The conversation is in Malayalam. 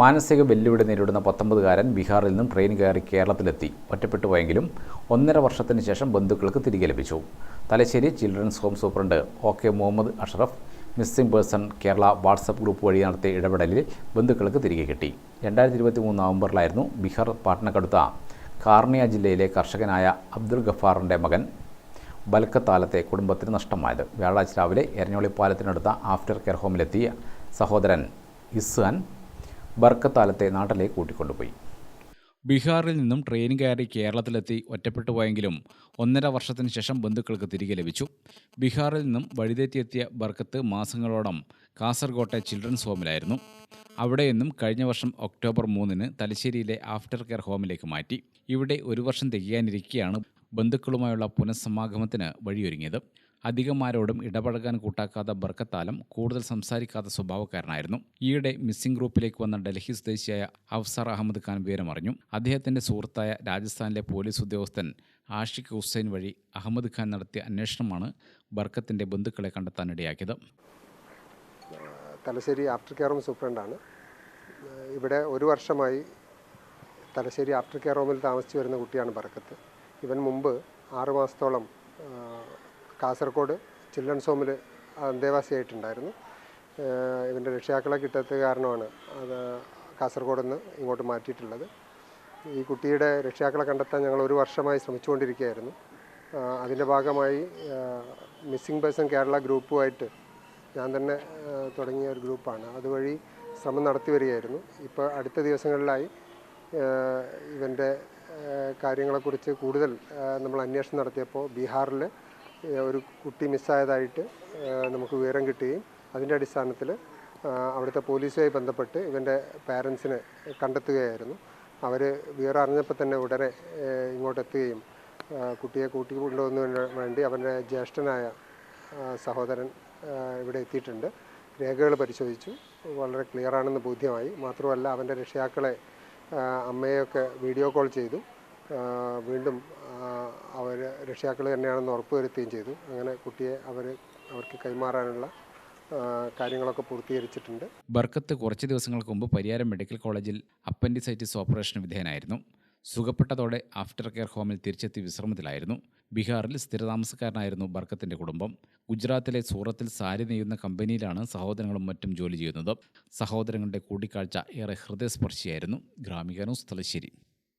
മാനസിക വെല്ലുവിളി നേരിടുന്ന പത്തൊമ്പതുകാരൻ ബീഹാറിൽ നിന്നും ട്രെയിൻ കയറി കേരളത്തിലെത്തി. ഒറ്റപ്പെട്ടു പോയെങ്കിലും ഒന്നര വർഷത്തിന് ശേഷം ബന്ധുക്കൾക്ക് തിരികെ ലഭിച്ചു. Thalassery children's home superintendent O K Muhammad Ashraf missing person Kerala WhatsApp group വഴി നടത്തിയ ഇടപെടലിൽ ബന്ധുക്കൾക്ക് തിരികെ കിട്ടി. രണ്ടായിരത്തി ഇരുപത്തി മൂന്ന് നവംബറിലായിരുന്നു ബീഹാർ പാട്നക്കടുത്ത കാർണിയ ജില്ലയിലെ കർഷകനായ അബ്ദുൽ ഗഫാറിന്റെ മകൻ ബൽക്കത്താലത്തെ കുടുംബത്തിന് നഷ്ടമായത്. വ്യാഴാഴ്ച രാവിലെ എരഞ്ഞോളിപ്പാലത്തിനടുത്ത ആഫ്റ്റർ കെയർ ഹോമിലെത്തിയ സഹോദരൻ ഇസ്ഹാൻ ബർക്കത്താലത്തെ നാട്ടിലേക്ക് കൂട്ടിക്കൊണ്ടുപോയി. ബീഹാറിൽ നിന്നും ട്രെയിൻ കയറി കേരളത്തിലെത്തി ഒറ്റപ്പെട്ടു പോയെങ്കിലും ഒന്നര വർഷത്തിന് ശേഷം ബന്ധുക്കൾക്ക് തിരികെ ലഭിച്ചു. ബീഹാറിൽ നിന്നും വഴിതെറ്റിയെത്തിയ ബർക്കത്ത് മാസങ്ങളോളം കാസർഗോട്ടെ ചിൽഡ്രൻസ് ഹോമിലായിരുന്നു. അവിടെ നിന്നും കഴിഞ്ഞ വർഷം ഒക്ടോബർ മൂന്നിന് തലശ്ശേരിയിലെ ആഫ്റ്റർ കെയർ ഹോമിലേക്ക് മാറ്റി. ഇവിടെ ഒരു വർഷം തികയാനിരിക്കെയാണ് ബന്ധുക്കളുമായുള്ള പുനഃസമാഗമത്തിന് വഴിയൊരുങ്ങിയത്. അധികമാരോടും ഇടപഴകാൻ കൂട്ടാക്കാത്ത ബർക്കത്താലം കൂടുതൽ സംസാരിക്കാത്ത സ്വഭാവക്കാരനായിരുന്നു. ഈയിടെ മിസ്സിംഗ് ഗ്രൂപ്പിലേക്ക് വന്ന ഡൽഹി സ്വദേശിയായ അഫ്സർ അഹമ്മദ് ഖാൻ വിവരമറിഞ്ഞു. അദ്ദേഹത്തിന്റെ സുഹൃത്തായ രാജസ്ഥാനിലെ പോലീസ് ഉദ്യോഗസ്ഥൻ ആഷിഖ് ഹുസൈൻ വഴി അഹമ്മദ് ഖാൻ നടത്തിയ അന്വേഷണമാണ് ബർക്കത്തിന്റെ ബന്ധുക്കളെ കണ്ടെത്താനിടയാക്കിയത് തലശ്ശേരി ആഫ്റ്റർ കെയർ ഹോം സൂപ്രണ്ടാണ്. ഇവിടെ ഒരു വർഷമായി തലശ്ശേരി ആഫ്റ്റർ കെയർ ഹോമിൽ താമസിച്ചു വരുന്ന കുട്ടിയാണ് ബർക്കത്ത്. ഇവൻ മുമ്പ് ആറ് മാസത്തോളം ആഹ്, കാസർഗോഡ് ചിൽഡ്രൻസ് ഹോമിൽ അന്തേവാസിയായിട്ടുണ്ടായിരുന്നു. ഇവന്റെ രക്ഷിതാക്കളെ കിട്ടാത്ത കാരണമാണ് അത് കാസർഗോഡ് നിന്ന് ഇങ്ങോട്ട് മാറ്റിയിട്ടുള്ളത്. ഈ കുട്ടിയുടെ രക്ഷിതാക്കളെ കണ്ടെത്താൻ ഞങ്ങൾ ഒരു വർഷമായി ശ്രമിച്ചുകൊണ്ടിരിക്കുകയായിരുന്നു. അതിന്റെ ഭാഗമായി മിസ്സിംഗ് പേഴ്സൺ കേരള ഗ്രൂപ്പുമായിട്ട് ഞാൻ തന്നെ തുടങ്ങിയ ഒരു ഗ്രൂപ്പാണ്. അതുവഴി ശ്രമം നടത്തി വരികയായിരുന്നു. ഇപ്പോൾ അടുത്ത ദിവസങ്ങളിലായി ഇവന്റെ കാര്യങ്ങളെക്കുറിച്ച് കൂടുതൽ നമ്മൾ അന്വേഷണം നടത്തിയപ്പോൾ ബീഹാറിൽ ഒരു കുട്ടി മിസ്സായതായിട്ട് നമുക്ക് വിവരം കിട്ടുകയും അതിന്റെ അടിസ്ഥാനത്തിൽ അവിടുത്തെ പോലീസുമായി ബന്ധപ്പെട്ട് ഇവന്റെ പാരൻസിനെ കണ്ടെത്തുകയായിരുന്നു. അവർ വിവരം അറിഞ്ഞപ്പോൾ തന്നെ ഉടനെ ഇങ്ങോട്ടെത്തുകയും കുട്ടിയെ കൂട്ടിക്കൊണ്ടുവന്നതിന് വേണ്ടി അവന്റെ ജ്യേഷ്ഠനായ സഹോദരൻ ഇവിടെ എത്തിയിട്ടുണ്ട്. രേഖകൾ പരിശോധിച്ചു. വളരെ ക്ലിയർ ആണെന്ന് ബോധ്യമായി. മാത്രമല്ല അവന്റെ രക്ഷിതാക്കളെ അമ്മയൊക്കെ വീഡിയോ കോൾ ചെയ്തു. വീണ്ടും അവർ രക്ഷിതാക്കൾ തന്നെയാണെന്ന് ഉറപ്പുവരുത്തുകയും ചെയ്തു. അങ്ങനെ കുട്ടിയെ അവർ അവർക്ക് കൈമാറാനുള്ള കാര്യങ്ങളൊക്കെ പൂർത്തീകരിച്ചിട്ടുണ്ട്. ബർക്കത്ത് കുറച്ച് ദിവസങ്ങൾക്ക് മുമ്പ് പരിയാരം മെഡിക്കൽ കോളേജിൽ അപ്പൻഡിസൈറ്റിസ് ഓപ്പറേഷന് വിധേയനായിരുന്നു. സുഖപ്പെട്ടതോടെ ആഫ്റ്റർ കെയർ ഹോമിൽ തിരിച്ചെത്തി വിശ്രമത്തിലായിരുന്നു. ബീഹാറിൽ സ്ഥിരതാമസക്കാരനായിരുന്നു ബർക്കത്തിന്റെ കുടുംബം. ഗുജറാത്തിലെ സൂറത്തിൽ സാരി നെയ്യുന്ന കമ്പനിയിലാണ് സഹോദരങ്ങളും മറ്റും ജോലി ചെയ്യുന്നത്. സഹോദരങ്ങളുടെ കൂടിക്കാഴ്ച ഏറെ ഹൃദയസ്പർശിയായിരുന്നു. ഗ്രാമിക ന്യൂസ് തലശ്ശേരി.